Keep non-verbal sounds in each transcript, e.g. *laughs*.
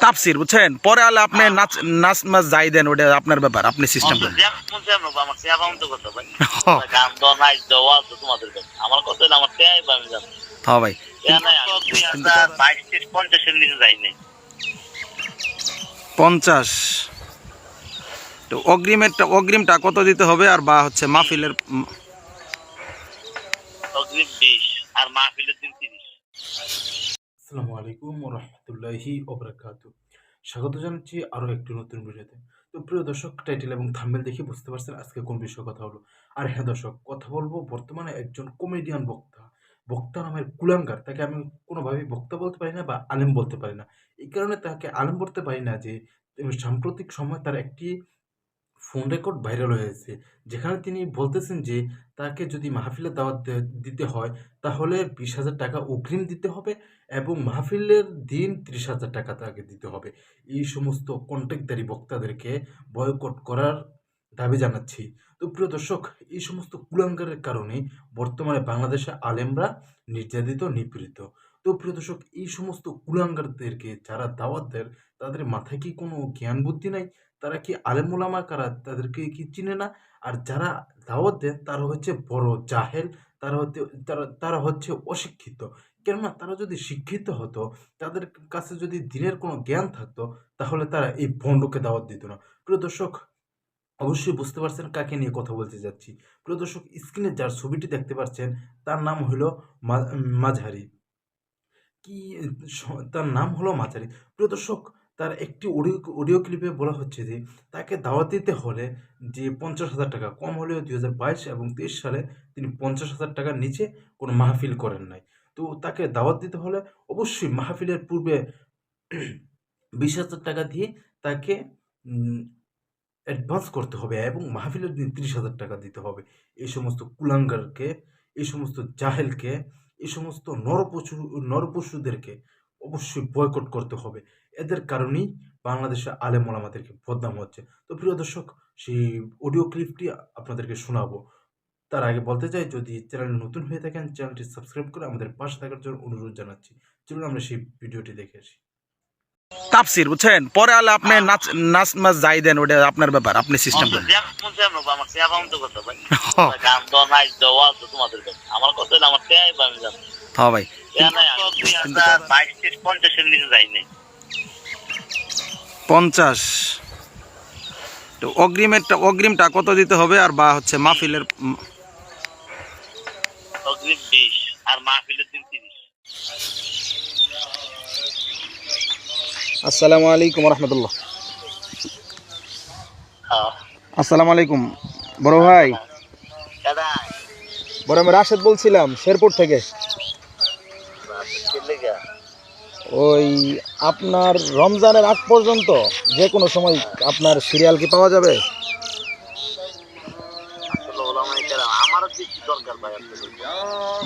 তাপসির বুঝছেন? পরে আলে আপনি নাচ নাচ মাছ যাই দেন ওটা আপনার ব্যাপার আপনি সিস্টেম করেন ভাই। হ্যাঁ পঞ্চাশ। তো অগ্রিমেরটা অগ্রিমটা কত দিতে হবে আর বা হচ্ছে মাহফিলের অগ্রিম বিশ আর মাহফিলের দিন তিরিশ। আসসালামু আলাইকুম রহমতুল্লাহি ওবরাকাতু। স্বাগত জানাচ্ছি আরও একটি নতুন ভিডিওতে। তো প্রিয় দর্শক টাইটেল এবং থাম্বেল দেখে বুঝতে পারছেন আজকে কোন বিষয়ে কথা হলো। আর হ্যাঁ দর্শক, কথা বলব বর্তমানে একজন কমেডিয়ান বক্তা। বক্তা নামের কুলাঙ্গার, তাকে আমি কোনোভাবেই বক্তা বলতে পারি না বা আলেম বলতে পারি না। এই কারণে তাকে আলেম বলতে পারি না যে, সাম্প্রতিক সময় তার একটি ফোন রেকর্ড ভাইরাল হয়েছে যেখানে তিনি বলতেছেন যে, তাকে যদি মাহফিলে দাওয়াত দিতে হয়, তাহলে বিশ হাজার টাকা অগ্রিম দিতে হবে এবং মাহফিলের দিন ত্রিশ হাজার টাকা তাকে দিতে হবে। এই সমস্ত কন্ট্যাক্টদারি বক্তাদেরকে বয়কট করার দাবি জানাচ্ছি। তো প্রিয় দর্শক, এই সমস্ত কুলাঙ্গারের কারণে বর্তমানে বাংলাদেশে আলেমরা নির্যাতিত, নিপীড়িত। তো প্রিয় দর্শক, এই সমস্ত কুলাঙ্গারদেরকে যারা দাওয়াত দেয় তাদের মাথায় কি কোনো জ্ঞান বুদ্ধি নাই? তারা কি আলেমুলামা কারা? তাদেরকে কি চিনে না? আর যারা দাওয়াত দেন, তারা হচ্ছে বড় জাহেল, তারা হচ্ছে তারা তারা হচ্ছে অশিক্ষিত। কেননা তারা যদি শিক্ষিত হতো, তাদের কাছে যদি দিনের কোনো জ্ঞান থাকতো, তাহলে তারা এই ভণ্ডকে দাওয়াত দিত না। প্রিয় দর্শক, অবশ্যই বুঝতে পারছেন কাকে নিয়ে কথা বলতে যাচ্ছি। প্রিয় দর্শক, স্ক্রিনে যার ছবিটি দেখতে পাচ্ছেন, তার নাম হলো মাঝারি। কি তার নাম হলো মাঝারি। প্রিয় দর্শক তার একটি অডিও অডিও ক্লিপে বলা হচ্ছে যে, তাকে দাওয়াত দিতে হলে যে পঞ্চাশ হাজার টাকা, কম হলেও দুই হাজার বাইশ এবং তেইশ সালে তিনি পঞ্চাশ হাজার টাকার নিচে কোনো মাহফিল করেন নাই। তো তাকে দাওয়াত দিতে হলে অবশ্যই মাহফিলের পূর্বে বিশ হাজার টাকা দিয়ে তাকে অ্যাডভান্স করতে হবে এবং মাহফিলের দিন তিরিশ হাজার টাকা দিতে হবে। এই সমস্ত কুলাঙ্গারকে এই সমস্ত জাহেলকে এই সমস্ত নরপশু, নরপশুদেরকে অবশ্যই বয়কট করতে হবে। এদের কারণেই বাংলাদেশে আলেম ওলামাদেরকে বদনাম হচ্ছে। তো প্রিয় দর্শক সেই অডিও ক্লিপটি আপনাদেরকে শোনাবো। তার আগে বলতে চাই যদি চ্যানেল নতুন হয়ে থাকেন চ্যানেলটি সাবস্ক্রাইব করে আমাদের পাশে থাকার জন্য অনুরোধ জানাচ্ছি। চলুন আমরা সেই ভিডিওটি দেখে আসি। তাপসির বুঝছেন? পরে আলে আপনি নাচ নাচ মাছ যাই দেন ওটা আপনার ব্যাপার আপনি সিস্টেম করেন। আমার কথা আমার হ্যাঁ ভাই। পঞ্চাশের নিচে যাই নাই পঞ্চাশ। তো অগ্রিমেরটা অগ্রিমটা কত দিতে হবে আর বা হচ্ছে মাহফিলের অগ্রিম বিশ আর মাহফিলের দিন তিরিশ। আসসালামু আলাইকুম রহমতুল্লাহ। হ্যাঁ। আসসালামু আলাইকুম। বড় ভাই। দাদা। বড় আমি রাশেদ বলছিলাম শেরপুর থেকে। ওই আপনার রমজানের আগ পর্যন্ত যে কোনো সময় আপনার সিরিয়াল কি পাওয়া যাবে?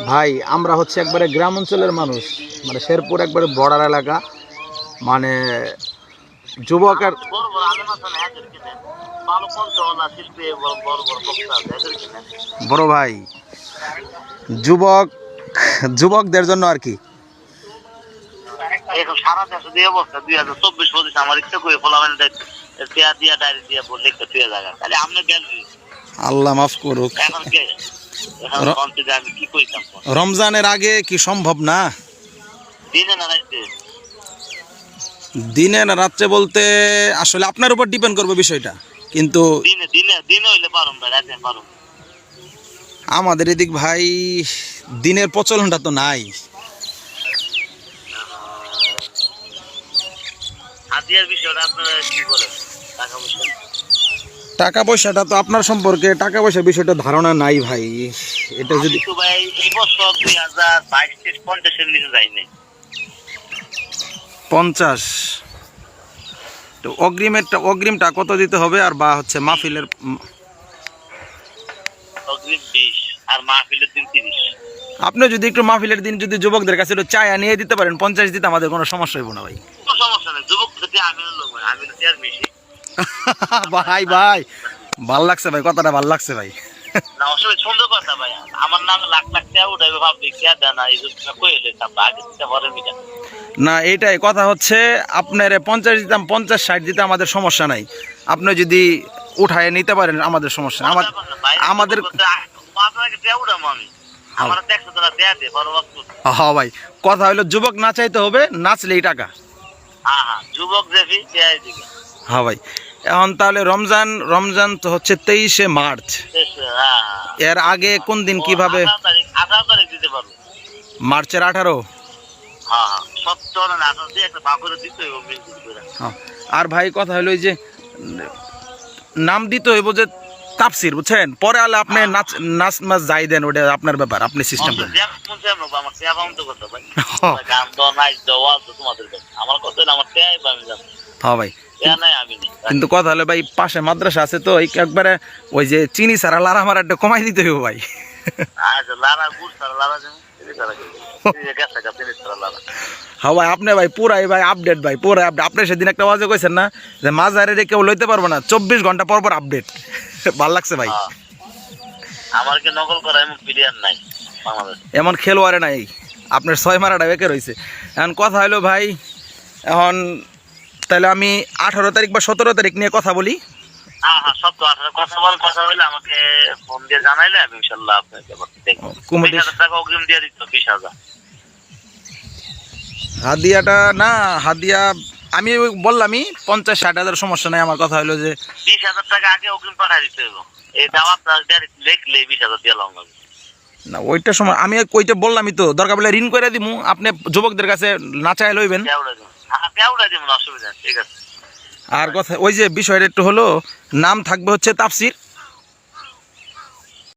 ভাই, আমরা হচ্ছে একবারে গ্রাম অঞ্চলের মানুষ। মানে শেরপুর একবারে বর্ডার এলাকা। মানে যুবক আর বড় ভাই, যুবক যুবকদের জন্য আর কি। এখন সারা দেশে দিয়ে অবস্থা দুই হাজার চব্বিশ পঁচিশ আমার ইচ্ছা করে ফলামেন পেয়া দিয়া ডায়েরি দিয়া বললে একটা তুই জায়গা তাহলে আপনি গ্যালারি আল্লাহ মাফ করুক। এখন কে আমি কি কইতাম রমজানের আগে কি সম্ভব না? দিনে না রাইতে দিনে না রাত্রে বলতে আসলে আপনার উপর ডিপেন্ড করবে বিষয়টা। কিন্তু দিনে দিনে দিনে হইলে পারুম ভাই রাতে পারুম। আমাদের এদিক ভাই দিনের প্রচলনটা তো নাই। টাকা পয়সাটা তো আপনার সম্পর্কে টাকা পয়সার বিষয়টা ধারণা নাই ভাই। এটা যদি তো ভাই এই বছর দুই হাজার বাইশ পঞ্চাশের নিচে যাই পঞ্চাশ। তো অগ্রিমেরটা অগ্রিমটা কত দিতে হবে আর বা হচ্ছে মাহফিলের অগ্রিম বিশ আর মাহফিলের দিন তিরিশ। আপনি যদি একটু মাহফিলের দিন যদি যুবকদের কাছে একটু চায়া নিয়ে দিতে পারেন পঞ্চাশ দিতে আমাদের কোনো সমস্যা হইব না ভাই। সমস্যা নেই। যুবক যদি আমি লোক ভাই আমি আর বেশি *laughs* ভাই ভাই ভালো লাগছে ভাই কথাটা ভালো লাগছে ভাই। না অসুবিধা সুন্দর কথা ভাই। আমার নামে লাখ লাখ টাকা উঠাইবে ভাবলি কে দেয় এই জন্য কইলে তারপর আগে থেকে ভরে না এইটাই কথা হচ্ছে আপনার পঞ্চাশ দিতাম পঞ্চাশ ষাট দিতে আমাদের সমস্যা নাই। আপনি যদি উঠায় নিতে পারেন আমাদের সমস্যা। আমার আমাদের হ্যাঁ ভাই কথা হলো যুবক না চাইতে হবে নাচলেই টাকা। যুবক দেখি হ্যাঁ ভাই এখন তাহলে রমজান রমজান তো হচ্ছে তেইশে মার্চ। হ্যাঁ হ্যাঁ। এর আগে কোন দিন কীভাবে? মার্চের আঠারো? হ্যাঁ হ্যাঁ হ্যাঁ আর ভাই কথা হলো যে নাম দিতে হইব যে তাপসির বুঝছেন? পরে আলে আপনি নাচ নাচ নাচ যাই দেন ওটা আপনার ব্যাপার আপনি সিস্টেম করেন হ্যাঁ। হ্যাঁ ভাই। কিন্তু কথা হলো ভাই পাশে মাদ্রাসা আছে তো এই একবারে ওই যে চিনি সারা লারা মারাটা কমাই দিতে হইব ভাই। আচ্ছা লারা গুড় সারা লারা সারা হ্যাঁ ভাই আপনি ভাই পুরাই ভাই আপডেট ভাই পুরাই আপডেট আপনি সেদিন একটা ওয়াজে কইছেন না যে মাঝারে রে কেউ লইতে পারব না চব্বিশ ঘণ্টা পর পর আপডেট *laughs* ভালো লাগছে ভাই। হ্যাঁ। আমার কি নকল করা এমন প্লেয়ার নাই বাংলাদেশ? এমন খেলোয়াড়ে নাই। আপনার ছয় মারাটা বেকার হয়েছে এখন কথা হলো ভাই এখন তাহলে আমি আঠারো তারিখ বা সতেরো তারিখ নিয়ে কথা বলি। হাদিয়াটা না হাদিয়া আমি বললামই পঞ্চাশ ষাট হাজার সমস্যা নাই আমার কথা হলো যে বিশ হাজার টাকা আগে অগ্রিম পাঠাই দিতে এই দেখলে বিশ হাজার দিয়ে না ওইটা সময় আমি ওইটা বললামই তো দরকার বলে ঋণ করে দিমু। আপনি যুবকদের কাছে নাচায় লইবেন। দেওয়া দিব হ্যাঁ দিব না অসুবিধা নেই, ঠিক আছে। আর কথা ওই যে বিষয়টা একটু হলো নাম থাকবে হচ্ছে তাপসির